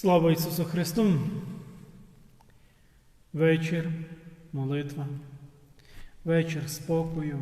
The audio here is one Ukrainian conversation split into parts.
Слава Ісусу Христу! Вечір, молитва, вечір спокою,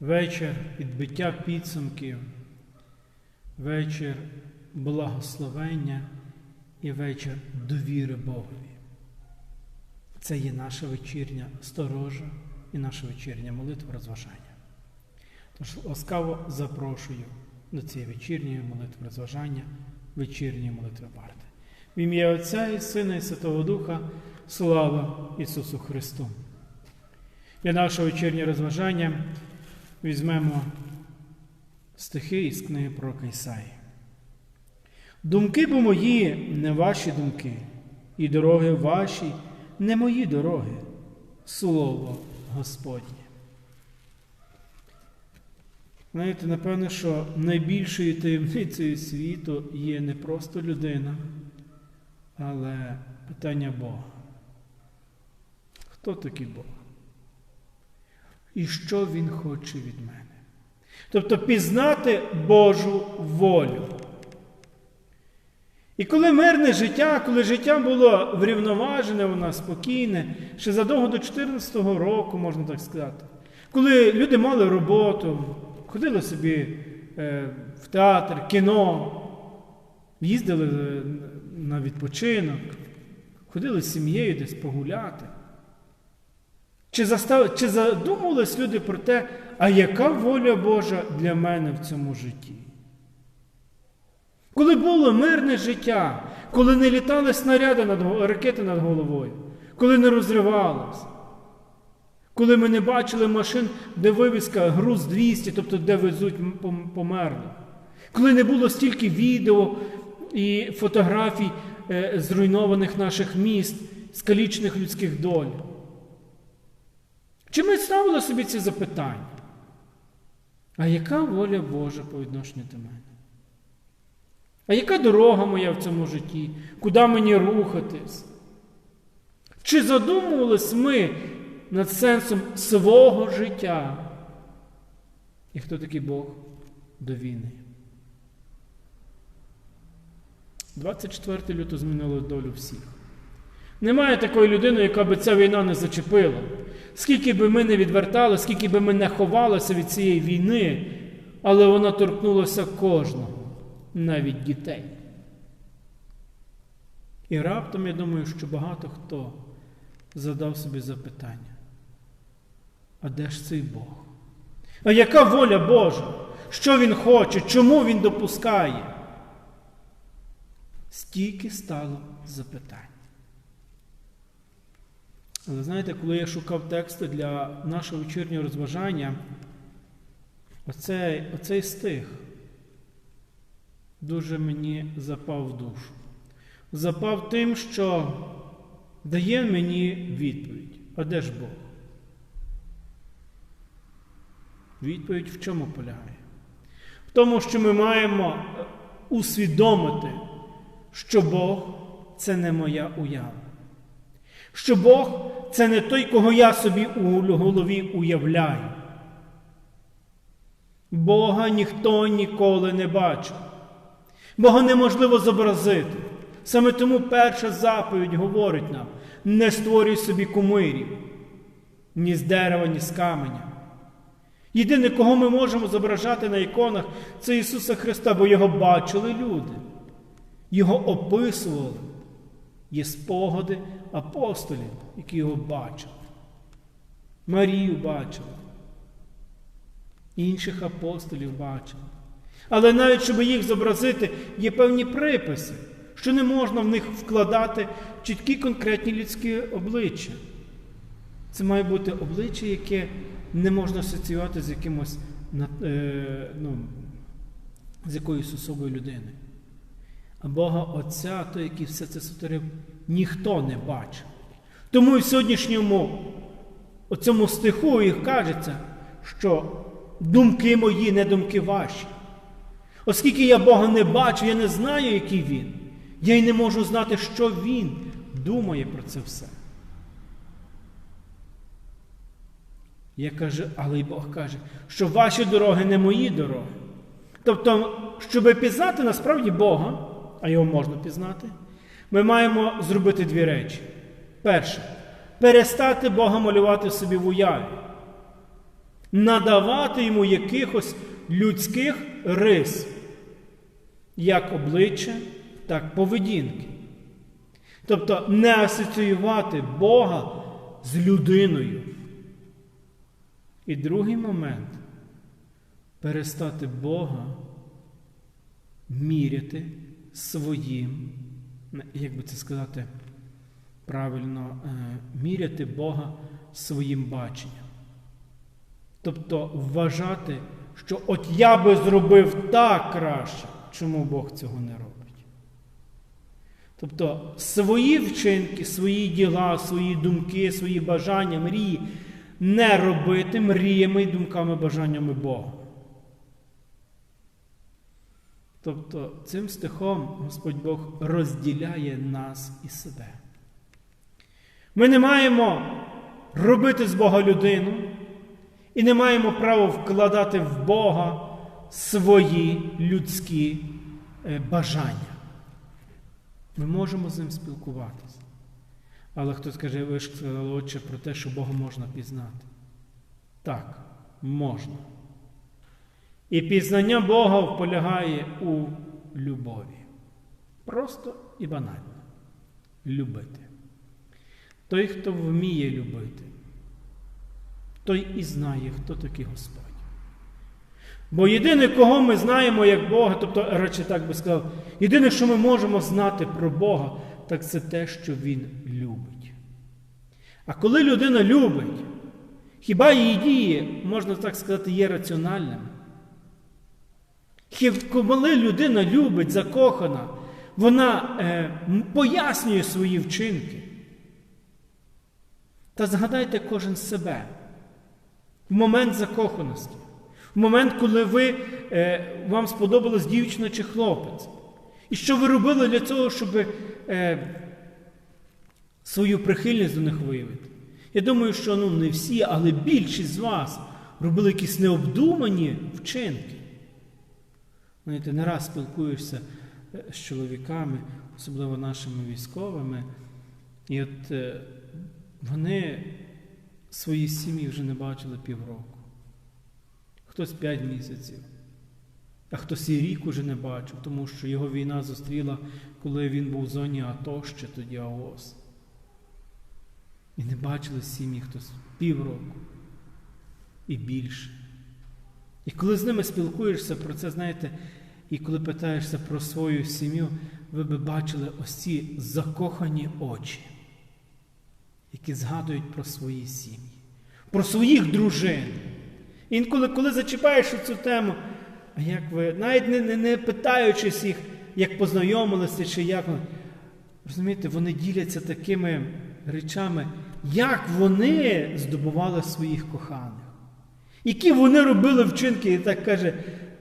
вечір підбиття підсумків, вечір благословення і вечір довіри Богові. Це є наша вечірня сторожа і наша вечірня молитва розважання. Тож ласкаво запрошую до цієї вечірньої молитви розважання, вечірньої молитви варти. В ім'я Отця і Сина, і Святого Духа, слава Ісусу Христу. Для нашого вечірнього розважання візьмемо стихи із книги про Ісаї. Думки бо мої не ваші думки, і дороги ваші не мої дороги, слово Господнє. Знаєте, напевно, що найбільшою таємницею світу є не просто людина, але питання Бога. Хто такий Бог? І що Він хоче від мене? Тобто пізнати Божу волю. І коли мирне життя, коли життя було врівноважене у нас спокійне, ще задовго до 14-го року, можна так сказати, коли люди мали роботу, ходили собі е, в театр, кіно, їздили е, на відпочинок, ходили з сім'єю десь погуляти. Чи, застав, чи задумувались люди про те, а яка воля Божа для мене в цьому житті? Коли було мирне життя, коли не літали снаряди над ракети над головою, коли не розривалось, коли ми не бачили машин, де вивіска груз 200, тобто де везуть померлих, коли не було стільки відео і фотографій е, зруйнованих наших міст, скалічних людських доль. Чи ми ставили собі ці запитання? А яка воля Божа по відношенню до мене? А яка дорога моя в цьому житті? Куди мені рухатись? Чи задумувались ми над сенсом свого життя? І хто такий Бог до війни? 24 лютого змінило долю всіх. Немає такої людини, яка би ця війна не зачепила. Скільки би ми не відвертали, скільки би ми не ховалися від цієї війни, але вона торкнулася кожного навіть дітей. І раптом я думаю, що багато хто задав собі запитання. А де ж цей Бог? А яка воля Божа? Що Він хоче? Чому Він допускає? Стільки стало запитань. Але знаєте, коли я шукав тексти для нашого вечірнього розважання, оцей, оцей стих дуже мені запав в душу. Запав тим, що дає мені відповідь. А де ж Бог? Відповідь в чому полягає? В тому, що ми маємо усвідомити, що Бог це не моя уява. Що Бог це не той, кого я собі у голові уявляю. Бога ніхто ніколи не бачив. Бога неможливо зобразити. Саме тому перша заповідь говорить нам: не створюй собі кумирів, ні з дерева, ні з каменя. Єдине, кого ми можемо зображати на іконах, це Ісуса Христа, бо Його бачили люди, Його описували. Є спогади апостолів, які його бачили. Марію бачили. Інших апостолів бачили. Але навіть, щоб їх зобразити, є певні приписи, що не можна в них вкладати чіткі конкретні людські обличчя. Це має бути обличчя, яке не можна асоціювати з якимось ну, з якоюсь особою людини. А Бога Отця, той, який все це сотворив, ніхто не бачив. Тому і в сьогоднішньому оцьому стиху їх кажеться, що думки мої, не думки ваші. Оскільки я Бога не бачу, я не знаю, який Він. Я й не можу знати, що Він думає про це все. Я кажу, але й Бог каже, що ваші дороги не мої дороги. Тобто, щоб пізнати насправді Бога, а його можна пізнати, ми маємо зробити дві речі. Перше, перестати Бога малювати собі в уяві, надавати йому якихось людських рис, як обличчя, так поведінки. Тобто не асоціювати Бога з людиною. І другий момент перестати Бога міряти своїм, як би це сказати правильно, е, міряти Бога своїм баченням. Тобто вважати, що от я би зробив так краще, чому Бог цього не робить. Тобто свої вчинки, свої діла, свої думки, свої бажання, мрії не робити мріями і думками, бажаннями Бога. Тобто цим стихом Господь Бог розділяє нас і себе. Ми не маємо робити з Бога людину і не маємо права вкладати в Бога свої людські е, бажання. Ми можемо з ним спілкуватися. Але хтось каже, ви ж сказали, отче, про те, що Бога можна пізнати. Так, можна. І пізнання Бога полягає у любові. Просто і банально. Любити. Той, хто вміє любити, той і знає, хто такий Господь. Бо єдине, кого ми знаємо як Бога, тобто, радше так би сказав, єдине, що ми можемо знати про Бога, так це те, що Він любить. А коли людина любить, хіба її дії, можна так сказати, є раціональними? Коли людина любить, закохана, вона е, пояснює свої вчинки. Та згадайте кожен себе в момент закоханості, в момент, коли ви, е, вам сподобалась дівчина чи хлопець. І що ви робили для цього, щоб е, свою прихильність до них виявити? Я думаю, що ну, не всі, але більшість з вас робили якісь необдумані вчинки. Знаєте, не раз спілкуєшся з чоловіками, особливо нашими військовими, і от е, вони свої сім'ї вже не бачили півроку. Хтось п'ять місяців, а хтось і рік уже не бачив, тому що його війна зустріла, коли він був в зоні АТО ще тоді АОС. І не бачили сім'ї хтось півроку і більше. І коли з ними спілкуєшся про це, знаєте, і коли питаєшся про свою сім'ю, ви би бачили ось ці закохані очі, які згадують про свої сім'ї, про своїх дружин. Інколи, коли зачіпаєш цю тему, як ви, навіть не, не, не питаючись їх, як познайомилися чи як, розумієте, вони діляться такими речами, як вони здобували своїх коханих. Які вони робили вчинки, і так каже,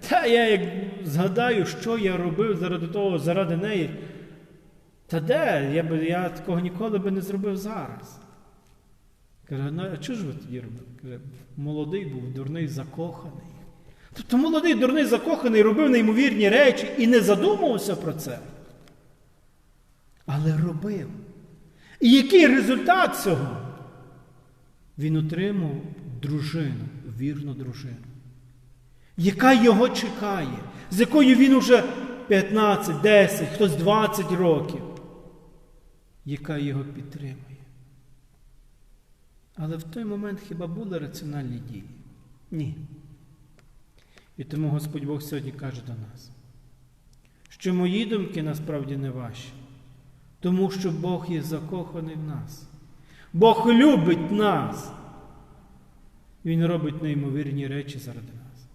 та я як згадаю, що я робив заради того, заради неї. Та де? Я би, я такого ніколи би не зробив зараз. Каже, ну а чого ж ви тоді робили? Каже, молодий був, дурний, закоханий. Тобто молодий, дурний, закоханий робив неймовірні речі і не задумувався про це. Але робив. І який результат цього? Він отримав дружину, вірну дружину, яка його чекає, з якою він уже 15, 10, хтось 20 років, яка його підтримує. Але в той момент хіба були раціональні дії? Ні. І тому Господь Бог сьогодні каже до нас, що мої думки насправді не ваші, тому що Бог є закоханий в нас. Бог любить нас. Він робить неймовірні речі заради нас.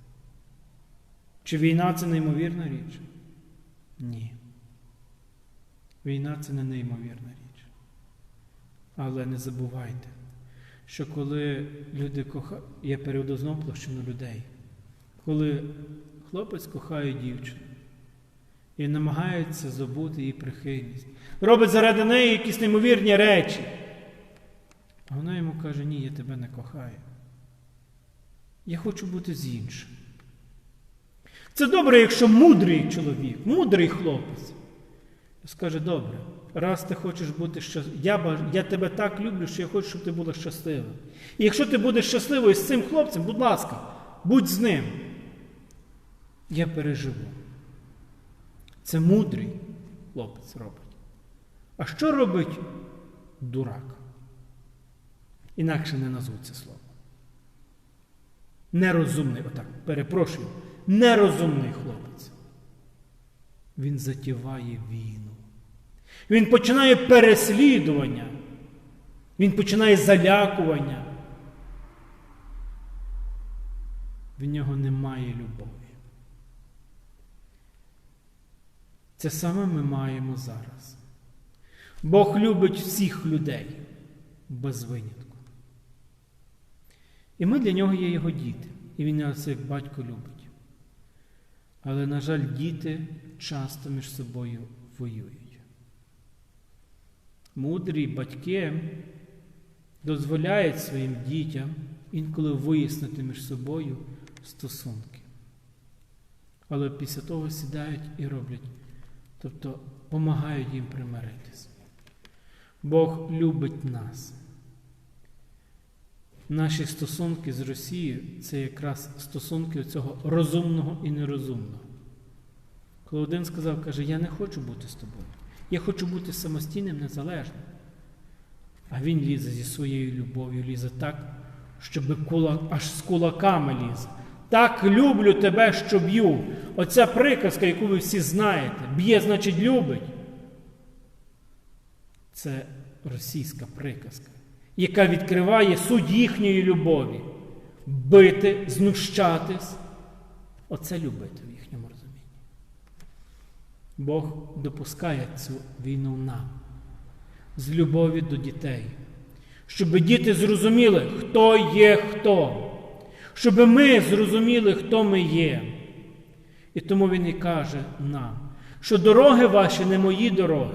Чи війна це неймовірна річ? Ні. Війна це не неймовірна річ. Але не забувайте, що коли люди кохають, є період знову площину людей, коли хлопець кохає дівчину і намагається забути її прихильність, робить заради неї якісь неймовірні речі. А вона йому каже, ні, я тебе не кохаю. Я хочу бути з іншим. Це добре, якщо мудрий чоловік, мудрий хлопець. Скаже, добре, раз ти хочеш бути щасливим, я, я тебе так люблю, що я хочу, щоб ти була щаслива. І якщо ти будеш щасливою з цим хлопцем, будь ласка, будь з ним. Я переживу. Це мудрий хлопець робить. А що робить дурак? Інакше не назву це слово. Нерозумний, отак, перепрошую, нерозумний хлопець. Він затіває війну. Він починає переслідування. Він починає залякування. В нього немає любові. Це саме ми маємо зараз. Бог любить всіх людей без винятку. І ми для нього є його діти. І він нас як батько любить. Але, на жаль, діти часто між собою воюють. Мудрі батьки дозволяють своїм дітям інколи вияснити між собою стосунки. Але після того сідають і роблять, тобто допомагають їм примиритися. Бог любить нас. Наші стосунки з Росією це якраз стосунки цього розумного і нерозумного. Коли один сказав, каже, я не хочу бути з тобою. Я хочу бути самостійним, незалежним. А він лізе зі своєю любов'ю, лізе так, щоб кулак, аж з кулаками лізе. Так люблю тебе, що б'ю. Оця приказка, яку ви всі знаєте, б'є, значить, любить. Це російська приказка, яка відкриває суть їхньої любові. Бити, знущатись. Оце любити в їхньому розумінні. Бог допускає цю війну нам з любові до дітей, щоб діти зрозуміли, хто є хто, щоб ми зрозуміли, хто ми є. І тому Він і каже нам, що дороги ваші не мої дороги.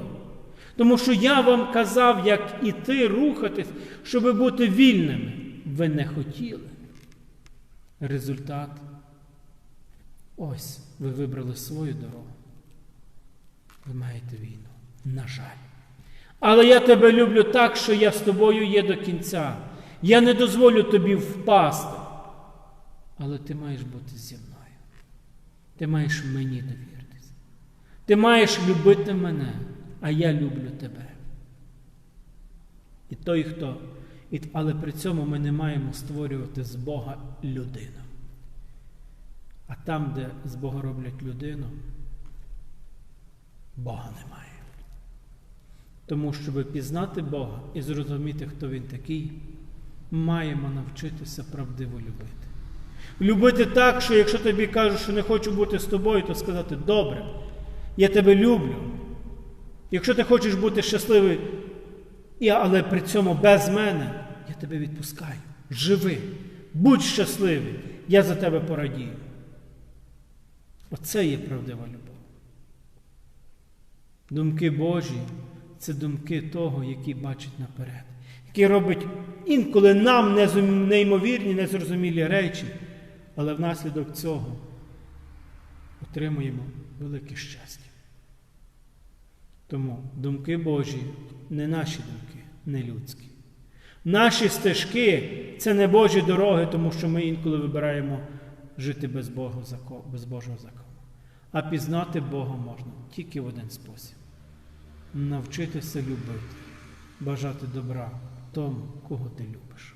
Тому що я вам казав, як іти рухатись, щоб бути вільними. Ви не хотіли. Результат. Ось ви вибрали свою дорогу. Ви маєте війну. На жаль. Але я тебе люблю так, що я з тобою є до кінця. Я не дозволю тобі впасти. Але ти маєш бути зі мною. Ти маєш мені довіритися. Ти маєш любити мене, а я люблю тебе. І той, хто. Але при цьому ми не маємо створювати з Бога людину. А там, де з Бога роблять людину, Бога немає. Тому, щоб пізнати Бога і зрозуміти, хто Він такий, маємо навчитися правдиво любити. Любити так, що якщо тобі кажуть, що не хочу бути з тобою, то сказати, добре, я тебе люблю. Якщо ти хочеш бути щасливий, але при цьому без мене, я тебе відпускаю. Живи, будь щасливий, я за тебе порадію. Оце є правдива любов. Думки Божі це думки того, який бачить наперед, який робить інколи нам неймовірні, незрозумілі речі, але внаслідок цього отримуємо велике щастя. Тому думки Божі не наші думки, не людські. Наші стежки це не Божі дороги, тому що ми інколи вибираємо жити без Божого закону. А пізнати Бога можна тільки в один спосіб навчитися любити, бажати добра тому, кого ти любиш.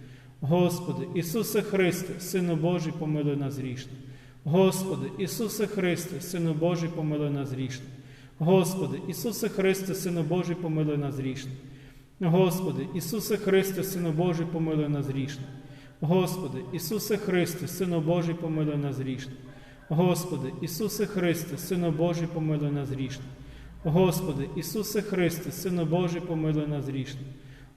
Господи, Ісусе Христе, Сину Божий, помилуй нас грішних. Господи, Ісусе Христе, Сину Божий, помилуй нас грішних. Господи, Ісусе Христе, Сину Божий, помилуй нас грішних. Господи, Ісусе Христе, Сину Божий, помилуй нас грішних. Господи, Ісусе Христе, Сину Божий, помилуй нас грішних. Господи, Ісусе Христе, Сину Божий, помилуй нас грішних. Господи, Ісусе Христе, Сину Божий, помилуй нас грішних.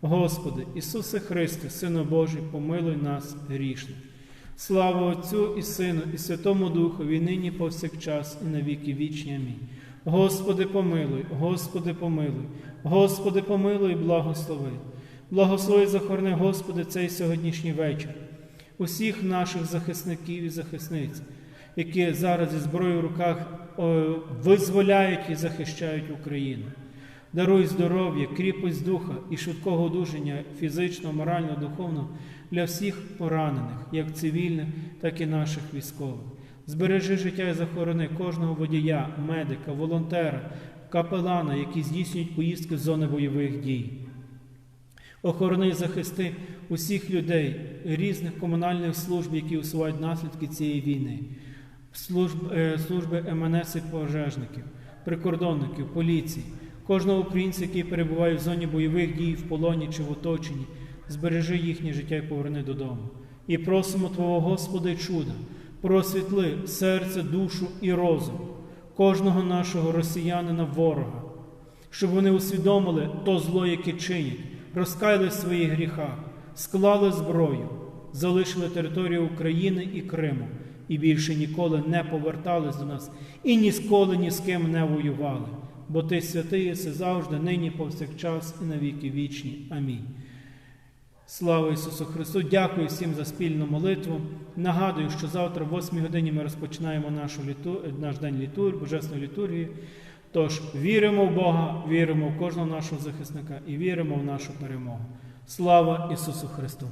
Господи, Ісусе Христе, Сину Божий, помилуй нас грішних. Слава Отцю і Сину, і Святому Духові, нині повсякчас, і на віки вічні. Амінь. Господи, помилуй, Господи, помилуй, Господи, помилуй, благослови. Благослови захорони, Господи, цей сьогоднішній вечір. Усіх наших захисників і захисниць, які зараз зі зброєю в руках о, визволяють і захищають Україну. Даруй здоров'я, кріпость духа і швидкого одужання фізичного, морального, духовного для всіх поранених, як цивільних, так і наших військових. Збережи життя і захорони кожного водія, медика, волонтера, капелана, які здійснюють поїздки з зони бойових дій. Охорони і захисти усіх людей, різних комунальних служб, які усувають наслідки цієї війни, служб, е, служби МНС і пожежників, прикордонників, поліції, кожного українця, який перебуває в зоні бойових дій, в полоні чи в оточенні, збережи їхнє життя і поверни додому. І просимо Твого Господа й чуда, просвітли серце, душу і розум кожного нашого росіянина ворога, щоб вони усвідомили то зло, яке чинять, розкаяли в своїх гріхах, склали зброю, залишили територію України і Криму і більше ніколи не повертались до нас і ніколи ні з ким не воювали. Бо ти святий єси завжди, нині, повсякчас і на віки вічні. Амінь. Слава Ісусу Христу! Дякую всім за спільну молитву. Нагадую, що завтра, в 8 годині, ми розпочинаємо нашу літу... наш день літургії, Божественної літургії. Тож віримо в Бога, віримо в кожного нашого захисника і віримо в нашу перемогу. Слава Ісусу Христу!